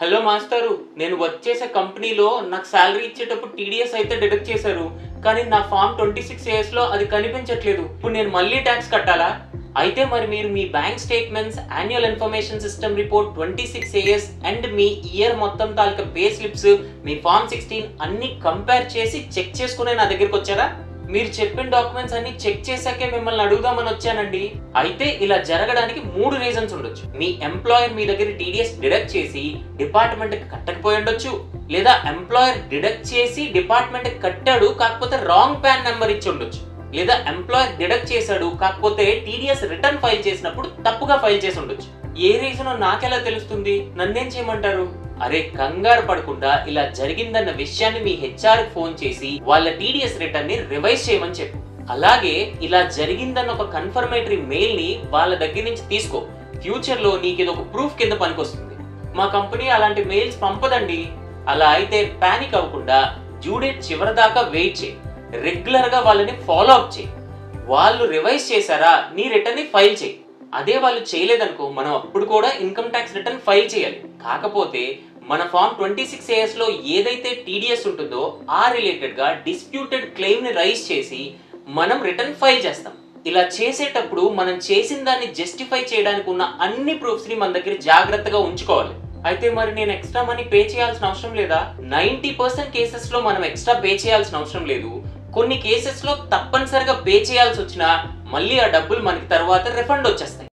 Hello మాస్టారు నేను work చేసే కంపెనీలో నాకు శాలరీ ఇచ్చేటప్పుడు టీడీఎస్ అయితే డిడక్ట్ చేశారు. కానీ నా ఫామ్ ట్వంటీ సిక్స్ ఇయర్స్లో అది కనిపించట్లేదు. ఇప్పుడు నేను మళ్ళీ ట్యాక్స్ కట్టాలా? అయితే మరి మీరు మీ bank statements annual information system report twenty six years and me year మొత్తం తాలూకా పే స్లిప్స్ మీ ఫామ్ సిక్స్టీన్ అన్ని కంపేర్ చేసి చెక్ చేసుకునే నా దగ్గరికి వచ్చారా? మీరు చెప్పిన డాక్యుమెంట్స్ అన్ని చెక్ చేశాకే మిమ్మల్ని అడుగుదామని వచ్చానండి. అయితే ఇలా జరగడానికి మూడు రీజన్స్ ఉండొచ్చు. మీ ఎంప్లాయర్ మీ దగ్గర టీడీఎస్ డిడక్ట్ చేసి డిపార్ట్మెంట్ కట్టకపోయి ఉండొచ్చు. లేదా ఎంప్లాయర్ డిడక్ట్ చేసి డిపార్ట్మెంట్ కట్టాడు కాకపోతే రాంగ్ ప్యాన్ నెంబర్ ఇచ్చి ఉండొచ్చు. లేదా ఎంప్లాయర్ డిడక్ట్ చేశాడు కాకపోతే టీడీఎస్ రిటర్న్ ఫైల్ చేసినప్పుడు తప్పుగా ఫైల్ చేసి ఉండొచ్చు. ఏ రీజనో నాకెలా తెలుస్తుంది? నన్నేం చేయమంటారు? అరే కంగారు పడకుండా ఇలా జరిగిందన్న విషయాన్ని మీ హెచ్ఆర్ ఫోన్ చేసి వాళ్ళ టీడీఎస్ రిటర్న్ని రివైజ్ చేయమని చెప్పు. అలాగే ఇలా జరిగిందన్న ఒక కన్ఫర్మేటరీ మెయిల్ని వాళ్ళ దగ్గర నుంచి తీసుకో. ఫ్యూచర్లో నీకు ఇది ఒక ప్రూఫ్ కింద పనికొస్తుంది. మా కంపెనీ అలాంటి మెయిల్స్ పంపదండి. అలా అయితే పానిక్ అవ్వకుండా డ్యూ డేట్ చివరి దాకా వెయిట్ చేయి. రెగ్యులర్గా వాళ్ళని ఫాలో అప్ చేయి. వాళ్ళు రివైజ్ చేశారా నీ రిటర్న్ని ఫైల్ చేయి. అదే వాళ్ళు చేయలేదనుకో మనం అప్పుడు కూడా ఇన్కమ్ ట్యాక్స్ రిటర్న్ ఫైల్ చేయాలి. కాకపోతే మన ఫామ్ ట్వంటీ సిక్స్ ఏఎస్లో ఏదైతే టీడీఎస్ ఉంటుందో ఆ రిలేటెడ్గా డిస్ప్యూటెడ్ క్లెయిమ్ని రైజ్ చేసి మనం రిటర్న్ ఫైల్ చేస్తాం. ఇలా చేసేటప్పుడు మనం చేసిన దాన్ని జస్టిఫై చేయడానికి ఉన్న అన్ని ప్రూఫ్స్ని మన దగ్గర జాగ్రత్తగా ఉంచుకోవాలి. అయితే మరి నేను ఎక్స్ట్రా మనీ పే చేయాల్సిన అవసరం లేదా? నైంటీ పర్సెంట్ కేసెస్లో మనం ఎక్స్ట్రా పే చేయాల్సిన అవసరం లేదు. కొన్ని కేసెస్లో తప్పనిసరిగా పే చేయాల్సి వచ్చినా మళ్ళీ ఆ డబ్బులు మనకి తర్వాత రిఫండ్ వచ్చేస్తాయి.